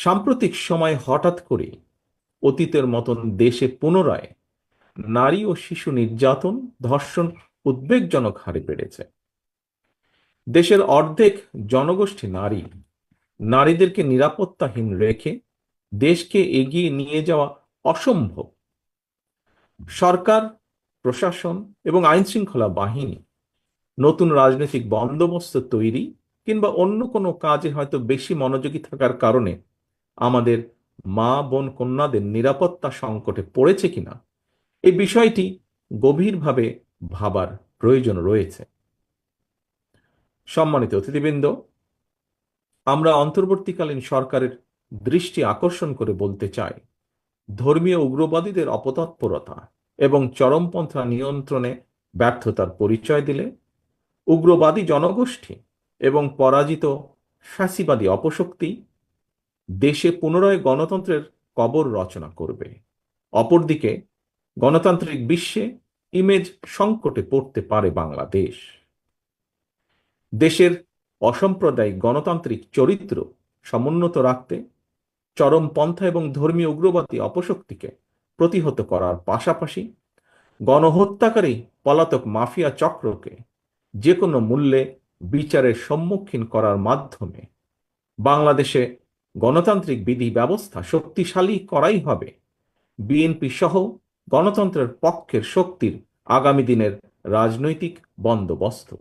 সাম্প্রতিক সময়ে হঠাৎ করে অতীতের মতন দেশে পুনরায় নারী ও শিশু নির্যাতন, ধর্ষণ উদ্বেগজনক হারে বেড়েছে। দেশের অর্ধেক জনগোষ্ঠী নারী, নারীদেরকে নিরাপত্তাহীন রেখে দেশকে এগিয়ে নিয়ে যাওয়া অসম্ভব। সরকার, প্রশাসন এবং আইন শৃঙ্খলা বাহিনী নতুন রাজনৈতিক বন্দোবস্ত তৈরি কিংবা অন্য কোনো কাজে হয়তো বেশি মনোযোগী থাকার কারণে আমাদের মা, বোন, কন্যাদের নিরাপত্তা সংকটে পড়েছে কিনা, এই বিষয়টি গভীরভাবে ভাবার প্রয়োজন রয়েছে। সম্মানিত অতিথিবৃন্দ, আমরা অন্তর্বর্তীকালীন সরকারের দৃষ্টি আকর্ষণ করে বলতে চাই, ধর্মীয় উগ্রবাদীদের অপতৎপরতা এবং চরমপন্থা নিয়ন্ত্রণে ব্যর্থতার পরিচয় দিলে, উগ্রবাদী জনগোষ্ঠী এবং পরাজিত ফ্যাসিবাদী অপশক্তি দেশে পুনরায় গণতন্ত্রের কবর রচনা করবে। অপরদিকে, গণতান্ত্রিক বিশ্বে ইমেজ সংকটে পড়তে পারে বাংলাদেশ। দেশের অসাম্প্রদায়িক গণতান্ত্রিক চরিত্র সমুন্নত রাখতে চরমপন্থা এবং ধর্মীয় উগ্রবাদী অপশক্তিকে প্রতিহত করার পাশাপাশি গণহত্যাকারী পলাতক মাফিয়া চক্রকে যে কোনো মূল্যে বিচারের সম্মুখীন করার মাধ্যমে বাংলাদেশে গণতান্ত্রিক বিধি ব্যবস্থা শক্তিশালী করাই হবে। বিএনপি সহ গণতন্ত্রের পক্ষের শক্তির আগামী দিনের রাজনৈতিক বন্দোবস্ত।